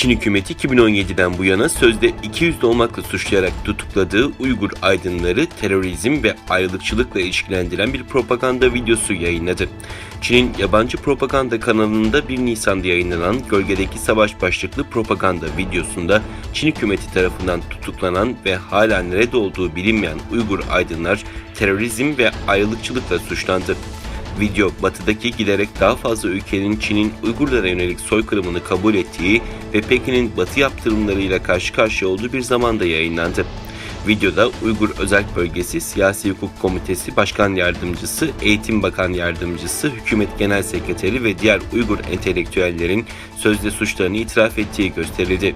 Çin hükümeti 2017'den bu yana sözde 200 olmakla suçlayarak tutukladığı Uygur aydınları terörizm ve ayrılıkçılıkla ilişkilendiren bir propaganda videosu yayınladı. Çin'in yabancı propaganda kanalında 1 Nisan'da yayınlanan Gölgedeki Savaş başlıklı propaganda videosunda Çin hükümeti tarafından tutuklanan ve hala nerede olduğu bilinmeyen Uygur aydınlar terörizm ve ayrılıkçılıkla suçlandı. Video batıdaki giderek daha fazla ülkenin Çin'in Uygurlara yönelik soykırımını kabul ettiği ve Pekin'in batı yaptırımlarıyla karşı karşıya olduğu bir zamanda yayınlandı. Videoda Uygur Özel Bölgesi Siyasi Hukuk Komitesi Başkan Yardımcısı, Eğitim Bakan Yardımcısı, Hükümet Genel Sekreteri ve diğer Uygur entelektüellerin sözde suçlarını itiraf ettiği gösterildi.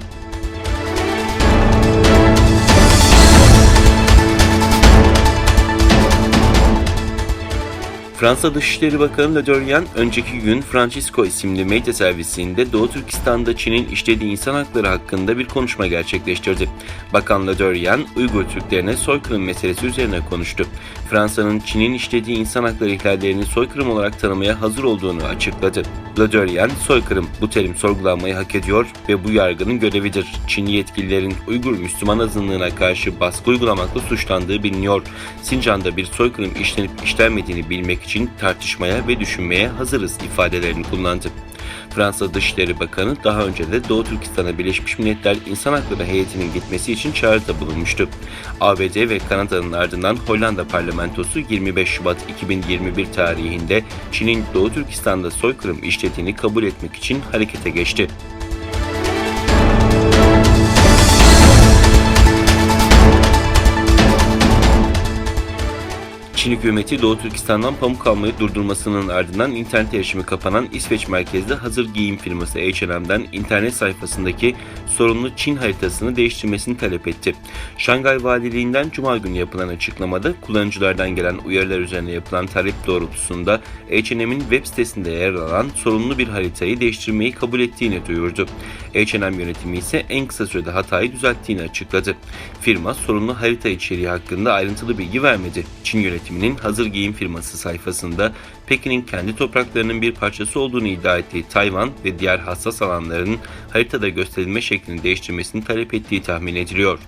Fransa Dışişleri Bakanı Le Drian, önceki gün Francisco isimli medya servisinde Doğu Türkistan'da Çin'in işlediği insan hakları hakkında bir konuşma gerçekleştirdi. Bakan Le Drian, Uygur Türklerine soykırım meselesi üzerine konuştu. Fransa'nın Çin'in işlediği insan hakları ihlallerini soykırım olarak tanımaya hazır olduğunu açıkladı. Le Drian, soykırım bu terim sorgulanmayı hak ediyor ve bu yargının görevidir. Çinli yetkililerin Uygur Müslüman azınlığına karşı baskı uygulamakla suçlandığı biliniyor. Sincan'da bir soykırım işlenip işlenmediğini bilmek için tartışmaya ve düşünmeye hazırız ifadelerini kullandı. Fransa Dışişleri Bakanı daha önce de Doğu Türkistan'a Birleşmiş Milletler İnsan Hakları heyetinin gitmesi için çağrıda bulunmuştu. ABD ve Kanada'nın ardından Hollanda parlamentosu 25 Şubat 2021 tarihinde Çin'in Doğu Türkistan'da soykırım işlediğini kabul etmek için harekete geçti. Çin hükümeti Doğu Türkistan'dan pamuk almayı durdurmasının ardından internet erişimi kapanan İsveç merkezli hazır giyim firması H&M'den internet sayfasındaki sorunlu Çin haritasını değiştirmesini talep etti. Şangay Valiliğinden Cuma günü yapılan açıklamada kullanıcılardan gelen uyarılar üzerine yapılan talep doğrultusunda H&M'in web sitesinde yer alan sorunlu bir haritayı değiştirmeyi kabul ettiğini duyurdu. H&M yönetimi ise en kısa sürede hatayı düzelttiğini açıkladı. Firma sorunlu harita içeriği hakkında ayrıntılı bilgi vermedi. Çin yönetiminin hazır giyim firması sayfasında Pekin'in kendi topraklarının bir parçası olduğunu iddia ettiği Tayvan ve diğer hassas alanların haritada gösterilme şeklini değiştirmesini talep ettiği tahmin ediliyor.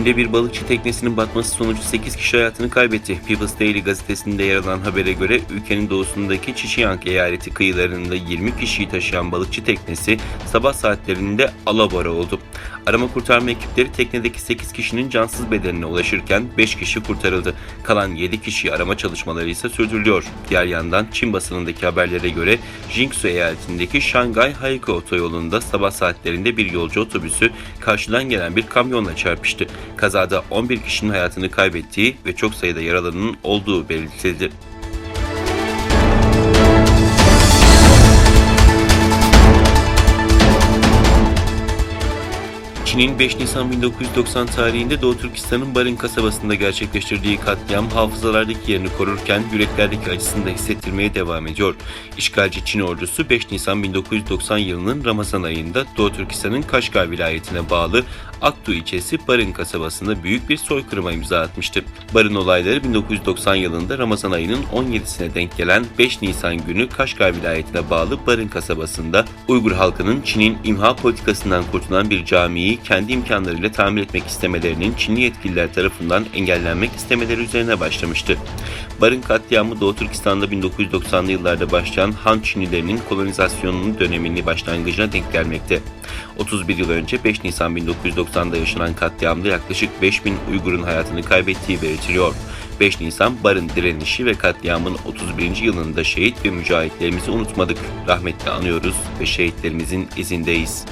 Çin'de bir balıkçı teknesinin batması sonucu 8 kişi hayatını kaybetti. People's Daily gazetesinde yer alan habere göre ülkenin doğusundaki Çiçiang eyaleti kıyılarında 20 kişiyi taşıyan balıkçı teknesi sabah saatlerinde alabora oldu. Arama kurtarma ekipleri teknedeki 8 kişinin cansız bedenine ulaşırken 5 kişi kurtarıldı. Kalan 7 kişi arama çalışmaları ise sürdürülüyor. Diğer yandan Çin basınındaki haberlere göre Jingsu eyaletindeki Şangay Haikou otoyolunda sabah saatlerinde bir yolcu otobüsü karşıdan gelen bir kamyonla çarpıştı. Kazada 11 kişinin hayatını kaybettiği ve çok sayıda yaralının olduğu belirtildi. Çin'in 5 Nisan 1990 tarihinde Doğu Türkistan'ın Barın kasabasında gerçekleştirdiği katliam hafızalardaki yerini korurken yüreklerdeki acısını da hissettirmeye devam ediyor. İşgalci Çin ordusu 5 Nisan 1990 yılının Ramazan ayında Doğu Türkistan'ın Kaşgar vilayetine bağlı Aktu ilçesi Barın kasabasında büyük bir soykırıma imza atmıştı. Barın olayları 1990 yılında Ramazan ayının 17'sine denk gelen 5 Nisan günü Kaşgar vilayetine bağlı Barın kasabasında Uygur halkının Çin'in imha politikasından kurtulan bir camiyi kendi imkanlarıyla tamir etmek istemelerinin Çinli yetkililer tarafından engellenmek istemeleri üzerine başlamıştı. Barın katliamı Doğu Türkistan'da 1990'lı yıllarda başlayan Han Çinlilerinin kolonizasyonunun dönemini başlangıcına denk gelmekte. 31 yıl önce 5 Nisan 1990'da yaşanan katliamda yaklaşık 5000 Uygur'un hayatını kaybettiği belirtiliyor. 5 Nisan barın direnişi ve katliamın 31. yılında şehit ve mücahitlerimizi unutmadık. Rahmetle anıyoruz ve şehitlerimizin izindeyiz.